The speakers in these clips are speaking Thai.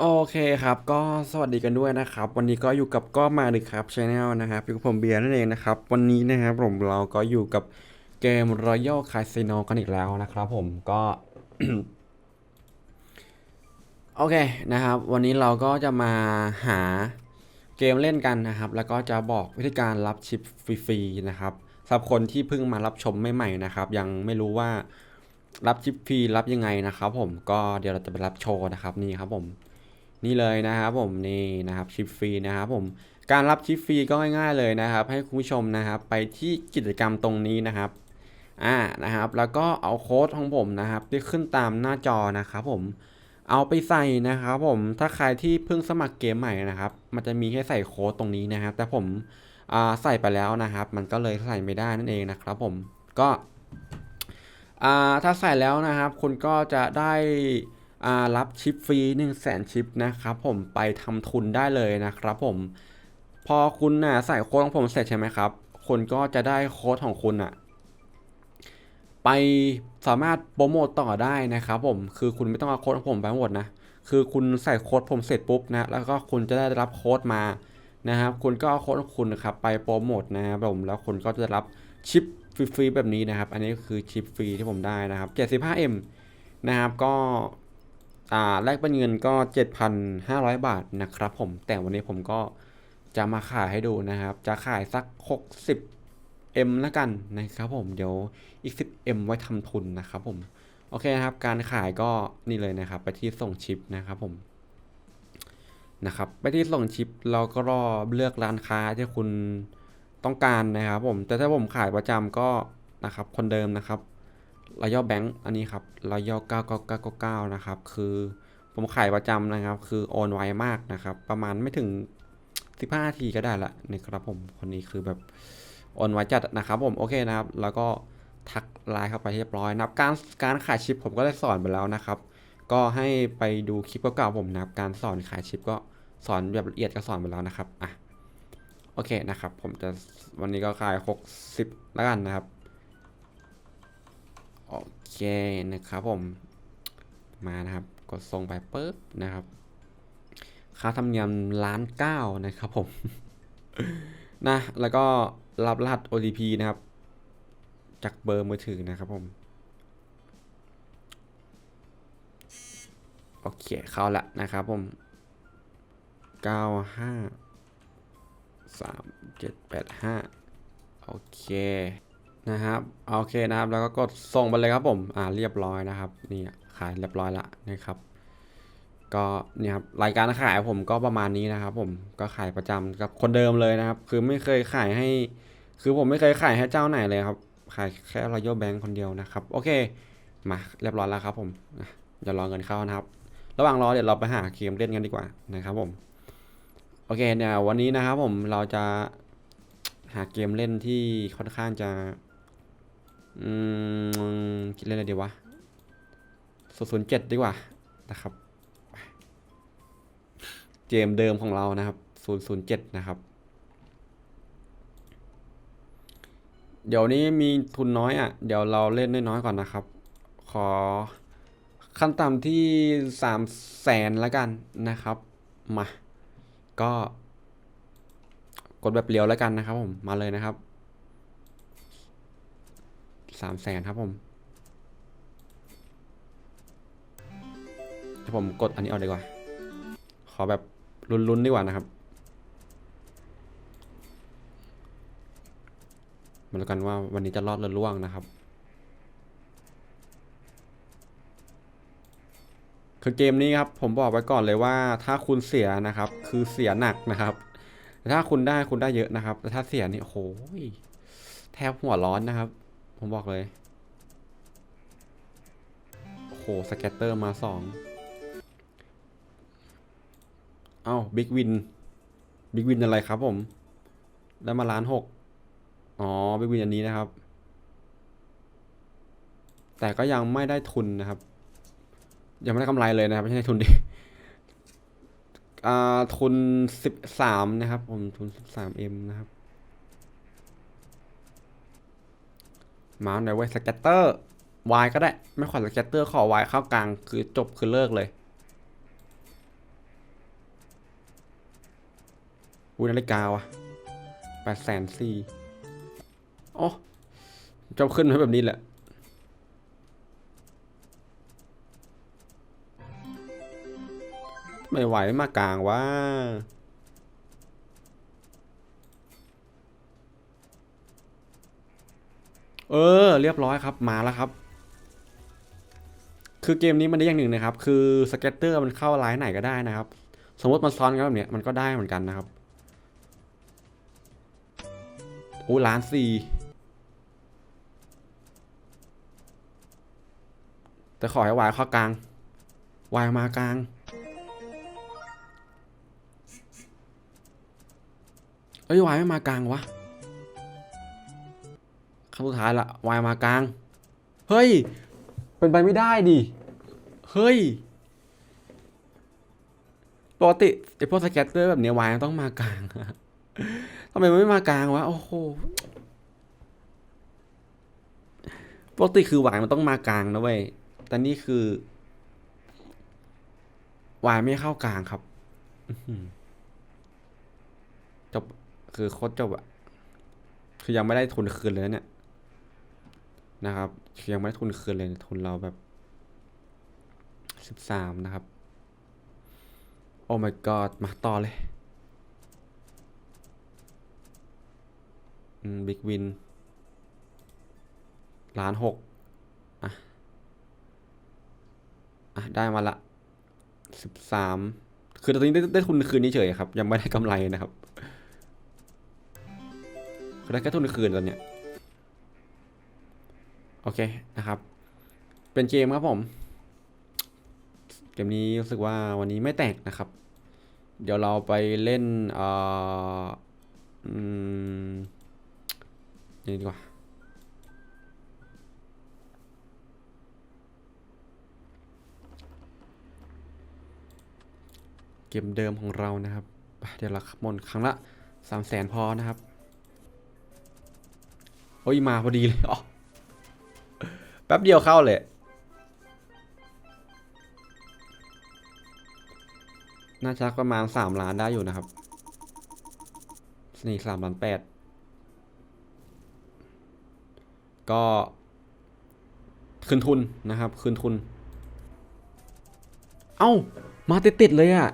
โอเคครับก็สวัสดีกันด้วยนะครับ วันนี้ก็อยู่กับก็มาดึกครับชาแนลนะครับอยู่กับผมเบียร์นั่นเองนะครับ วันนี้นะครับผมเราก็อยู่กับเกม Royal Casino กันอีกแล้วนะครับผมก็โอเคนะครับ วันนี้เราก็จะมาหาเกมเล่นกันนะครับ แล้วก็จะบอกวิธีการรับชิปฟรีๆนะครับสำหรับคนที่เพิ่งมารับชมใหม่ๆนะครับ ยังไม่รู้ว่ารับชิปฟรีรับยังไงนะครับ ผมก็เดี๋ยวเราจะไปรับโชว์นะครับนี่ครับผม นี่เลยนะครับผมนี่นะครับชิปฟรีนะครับผมการรับชิปฟรีก็ง่ายๆเลยนะครับ ให้คุณผู้ชมนะครับไปที่กิจกรรมตรงนี้นะครับอ่านะครับแล้วก็เอาโค้ดของผมนะครับ ที่ขึ้นตามหน้าจอนะครับผมเอาไปใส่นะครับผมถ้าใครที่เพิ่งสมัครเกมใหม่นะครับ มันจะมีให้ใส่โค้ดตรงนี้นะครับ แต่ผมใส่ไปแล้วนะครับ มันก็เลยใส่ไม่ได้นั่นเองนะครับผมก็ถ้าใส่แล้วนะครับ คุณก็จะได้ รับชิปฟรี1 0 0 0 0แสนชิปนะครับผมไปทำทุนได้เลยนะครับผม พอคุณน่ะใส่โค้ดของผมเสร็จใช่ไหมครับ คุณก็จะได้โค้ดของคุณอะไปสามารถโปรโมตต่อได้นะครับผม คือคุณไม่ต้องเอาโค้ดของผมไปหมดนะ คือคุณใส่โค้ดผมเสร็จปุ๊บนะ แล้วก็คุณจะได้รับโค้ดมานะครับ คุณก็เอาโค้ดของคุณนะครับไปโปรโมทนะครับผม แล้วคุณก็จะรับชิปฟรีๆแบบนี้นะครับ อันนี้คือชิปฟรีที่ผมได้นะครับ 75M นะครับ ก็ แลกเป็นเงินก็ 7,500 บาทนะครับผมแต่วันนี้ผมก็จะมาขายให้ดูนะครับ จะขายสัก 60M ล้วกันนะครับผมเดี๋ยวอีก 10M ไว้ทำทุนนะครับผมโอเคนะครับการขายก็นี่เลยนะครับ ไปที่ส่งชิปนะครับผมนะครับไปที่ส่งชิปเราก็รอเลือกร้านค้าที่คุณต้องการนะครับผมแต่ถ้าผมขายประจำก็นะครับคนเดิมนะครับ รอยัลแบงค์อันนี้ครับรอยัล99999นะครับ คือผมขายประจำนะครับ คือโอนไวมากนะครับ ประมาณไม่ถึง15นาทีก็ได้ละนะครับผมคนนี้คือแบบโอนไวจัดนะครับผมโอเคนะครับ แล้วก็ทักไลน์เข้าไปเรียบร้อยนะครับ การการขายชิปผมก็ได้สอนไปแล้วนะครับ ก็ให้ไปดูคลิปเก่าๆผมนะครับ การสอนขายชิปก็สอนแบบละเอียดก็สอนไปแล้วนะครับอะโอเคนะครับ ผมจะวันนี้ก็ขาย 60 แล้วกันนะครับ โอเคนะครับผม มานะครับ กดส่งไปปุ๊บนะครับ ค่าธรรมเนียมล้านเก้านะครับผม นะ แล้วก็รับรหัส OTP นะครับ จากเบอร์มือถือนะครับผม โอเค เข้าละนะครับผม 9 5 3 7 8 5 โอเค นะครับโอเคนะครับแล้วก็กดส่งไปเลยครับผมอ่าเรียบร้อยนะครับนี่ขายเรียบร้อยละนะครับก็เนี่ยครับรายการขายผมก็ประมาณนี้นะครับ ผมก็ขายประจำกับคนเดิมเลยนะครับ คือไม่เคยขายให้ คือผมไม่เคยขายให้เจ้าไหนเลยครับขายแค่รอยัลแบงค์คนเดียวนะครับ โอเคมาเรียบร้อยแล้วครับผมอะเดี๋ยวรอเงินเข้านะครับ ระหว่างรอเดี๋ยวเราไปหาเกมเล่นกันดีกว่านะครับผมโอเคเนี่ยวันนี้นะครับผมเราจะหาเกมเล่นที่ค่อนข้างจะ อืมคิดเล่นอะไรดีวะศูนย์ศูนย์เจ็ดดีกว่านะครับเกมเดิมของเรานะครับศูนย์ศูนย์เจ็ดนะครับ เดี๋ยวนี้มีทุนน้อยอะ เดี๋ยวเราเล่นน้อยๆก่อนนะครับ ขอขั้นต่ำที่สามแสนแล้วกันนะครับ มา ก็กดแบบเรียวแล้วกันนะครับผม มาเลยนะครับ สามแสนครับผมถ้าผมกดอันนี้เอาดีกว่า ขอแบบลุ้นๆดีกว่านะครับมาแล้วกันว่าวันนี้จะรอดหรือล่วงนะครับ คือเกมนี้ครับผมบอกไว้ก่อนเลยว่าถ้าคุณเสียนะครับ คือเสียหนักนะครับถ้าคุณได้คุณได้เยอะนะครับ แต่ถ้าเสียนี่โอ้โหแทบหัวร้อนนะครับ ผมบอกเลย โอ้โห สแกตเตอร์มาสองเอ้าบิ๊กวิน บิ๊กวินอะไรครับผม ได้มาล้านหกอ๋อ บิ๊กวินอันนี้นะครับ แต่ก็ยังไม่ได้ทุนนะครับ ยังไม่ได้กำไรเลยนะครับ ไม่ใช่ทุนดิอ่าทุนสิบสามนะครับ ผมทุนสิบสามเอ็มนะครับ มาหน่อยไว้สแกตเตอร์วายก็ได้ ไม่ขอสแกตเตอร์ขอวายเข้ากลางคือจบคือเลิกเลยวุ้นาฬิกาวะแปดแสนสี่โอ้จะขึ้นมาแบบนี้แหละไม่ไหวมากลางว่า เออ เรียบร้อยครับ มาแล้วครับ คือเกมนี้มันได้อย่างหนึ่งนะครับ คือสเก็ตเตอร์มันเข้าไลน์ไหนก็ได้นะครับ สมมติมันซ้อนกันแบบเนี้ยมันก็ได้เหมือนกันนะครับโอ้ล้านสี่แต่ขอให้วายเข้ากลางวายมากลาง เอ้ยวายไม่มากลางวะ ครั้งสุดท้ายละวายมากลาง เฮ้ย เป็นไปไม่ได้ดิ เฮ้ย ปกติไอพวกสแกตเตอร์แบบเนี้ยวายต้องมากลางทำไมมันไม่มากลางวะ โอ้โห ปกติคือวายมันต้องมากลางนะเว้ย แต่นี่คือ วายไม่เข้ากลางครับจบ คือโคตรจบอะคือยังไม่ได้ทุนคืนเลยเนี่ย นะครับยังไม่ได้ทุนคืนเลยทุนเราแบบสิบสามนะครับ โอ้ my god มาต่อเลยบิ๊กวินล้านหกอะ อะ ได้มาละสิบสามคือตอนนี้ได้ได้ทุนคืนนี้เฉยครับ ยังไม่ได้กำไรนะครับคือได้แค่ทุนคืนตอนเนี้ย โอเคนะครับ เป็นเกมครับผม เกมนี้รู้สึกว่าวันนี้ไม่แตกนะครับ เดี๋ยวเราไปเล่นเอ่ออืมนี่ดีกว่าเกมเดิมของเรานะครับ เดี๋ยวเราขมนครั้งละสามแสนพอนะครับ โอ้ยมาพอดีเลยอ๋อ แป๊บเดียวเข้าเลย น่าจะประมาณสามล้านได้อยู่นะครับนี่สามล้านแปดก็คืนทุนนะครับ คืนทุน เอ้า มาติดติดๆเลยอะ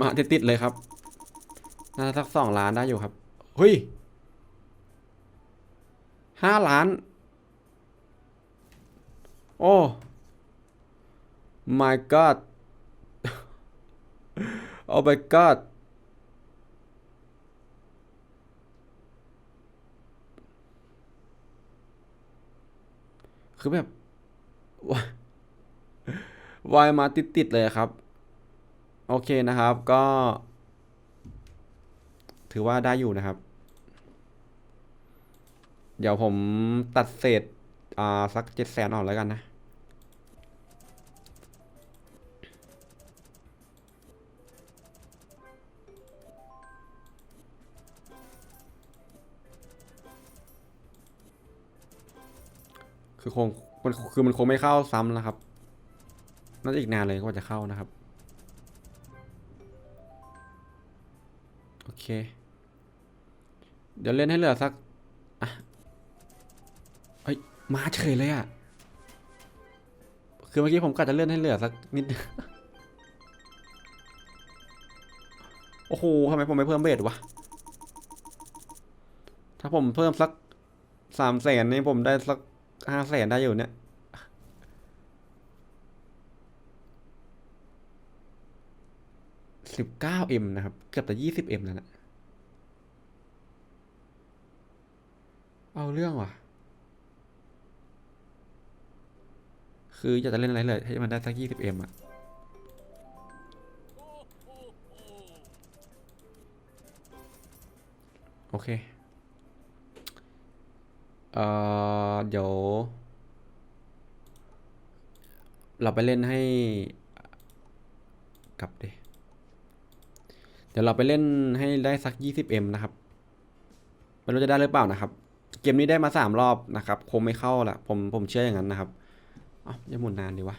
มาติดติดๆเลยครับ น่าจะสักสองล้านได้อยู่ครับเฮ้ยห้าล้าน โอ้ my god โอ้ my god คือแบบวายวายมาติด ๆ เลยครับ โอเคนะครับก็ ถือว่าได้อยู่นะครับ เดี๋ยวผมตัดเศษอ่าสักเจ็ดแสนออกแล้วกันนะ คือคงมันคือมันคงไม่เข้าซ้ำนะครับ น่าจะอีกนานเลยกว่าจะเข้านะครับ โอเค เดี๋ยวเล่นให้เหลือสักอะเฮ้ยมาเฉยเลยอะ คือเมื่อกี้ผมกะจะเล่นให้เหลือสักนิด โอ้โหทำไมผมไม่เพิ่มเบสวะ ถ้าผมเพิ่มสักสามแสนนี่ผมได้สักห้าแสนได้อยู่เนี่ยสิบเก้าเอ็มนะครับ เกือบแต่ยี่สิบเอ็มแล้วนะ เอาเรื่องว่ะ คืออยากจะเล่นอะไรเลยให้มันได้สักยี่สิบเอ็มอะโอเค เอ่อ เดี๋ยว เราไปเล่นให้ กลับดิ เดี๋ยวเราไปเล่นให้ได้สัก 20m นะครับ ไม่รู้จะได้หรือเปล่านะครับ เกมนี้ได้มาสามรอบนะครับคงไม่เข้าละผมผมเชื่ออย่างนั้นนะครับอ๋ออย่าหมุนนานดีวะ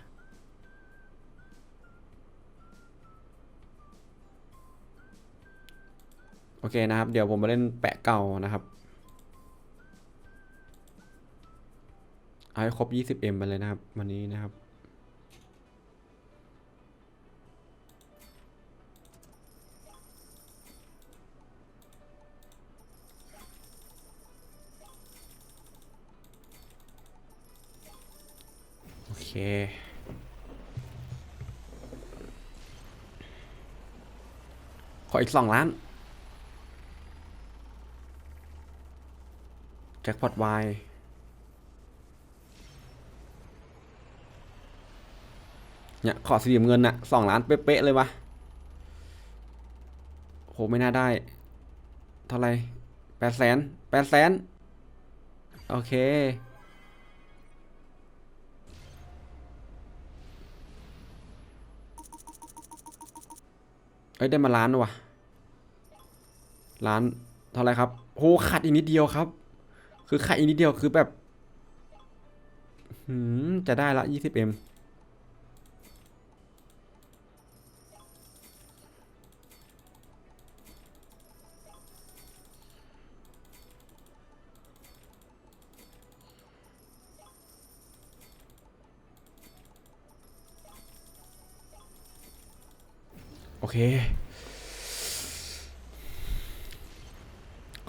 โอเคนะครับ เดี๋ยวผมมาเล่นแปะเก่านะครับเอาให้ครบ 20M ไปเลยนะครับ วันนี้นะครับ เคขออีกสองล้าน แจ็คพอตไวเนี่ย ขอสีเหลี่ยมเงินน่ะสองล้านเป๊ะๆเลยวะโหไม่น่าได้ เท่าไหร่แปดแสนแปดแสนโอเค เอ้ยได้มาล้านว่ะล้านเท่าไรครับโหขาดอีกนิดเดียวครับ คือขาดอีกนิดเดียวคือแบบหืมจะได้ละ 20m โอเค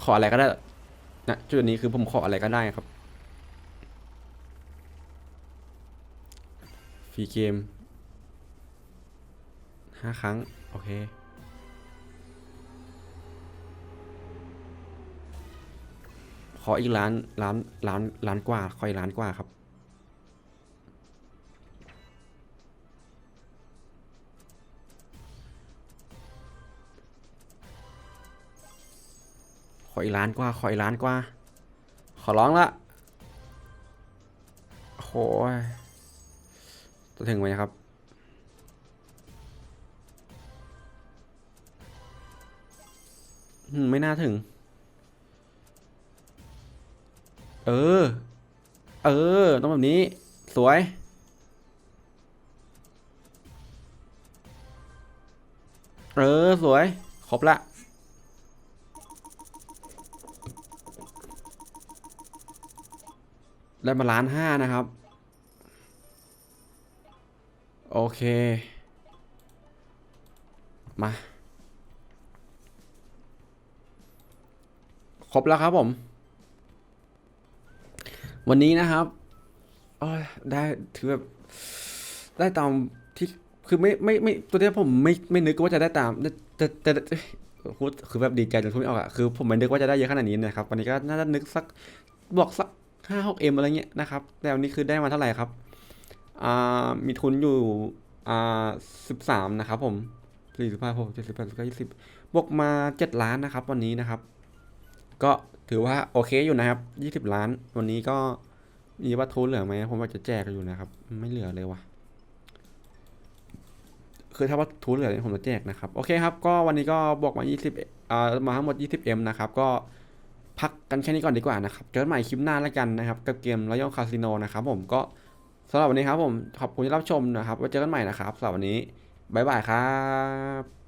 ข ออะไรก็ได้นะจุดนี้คือผมขออะไรก็ได้ครับฟรีเกมห้าครั้ง โอเค ขออีกล้านล้านล้านล้านกว่า ขออีกล้านกว่าครับ ขออีกล้านกว่า ขออีกล้านกว่า ขอร้องละโอยจะถึงไหมครับอืมไม่น่าถึง เออ เออ ต้องแบบนี้ สวยเออ สวย ครบละ ได้มาล้านห้านะครับ โอเค มา ครบแล้วครับผม วันนี้นะครับได้ถือแบบได้ตามที่คือไม่ไม่ไม่ตัวเนี้ยผมไม่ไม่นึกว่าจะได้ตามจะจะจะพูดคือแบบดีใจจนพูดไม่ออกอะคือผมไม่นึกว่าจะได้เยอะขนาดนี้นะครับวันนี้ก็น่าจะนึกสักบอกสัก ห้าหกเอ็มอะไรเงี้ยนะครับ แต่วันนี้คือได้มาเท่าไหร่ครับ อ่า มีทุนอยู่ อ่าสิบสามนะครับผมสี่สิบห้าหกเจ็ดสิบแปดสิบเก้ายี่สิบบวกมาเจ็ดล้านนะครับ วันนี้นะครับ ก็ถือว่าโอเคอยู่นะครับยี่สิบล้าน วันนี้ก็มีว่าทุนเหลือไหมผมว่าจะแจกอยู่นะครับ ไม่เหลือเลยว่ะคือถ้าว่าทุนเหลือเนี่ยผมจะแจกนะครับ โอเคครับ ก็วันนี้ก็บวกมา 20อ่ามาทั้งหมด 20m นะครับ ก็ พักกันแค่นี้ก่อนดีกว่านะครับ เจอกันใหม่คลิปหน้าแล้วกันนะครับ กับเกมรอยัลคาสิโนนะครับผมก็สำหรับวันนี้ครับผม ขอบคุณที่รับชมนะครับ ไว้เจอกันใหม่นะครับสำหรับวันนี้บ๊ายบายครับ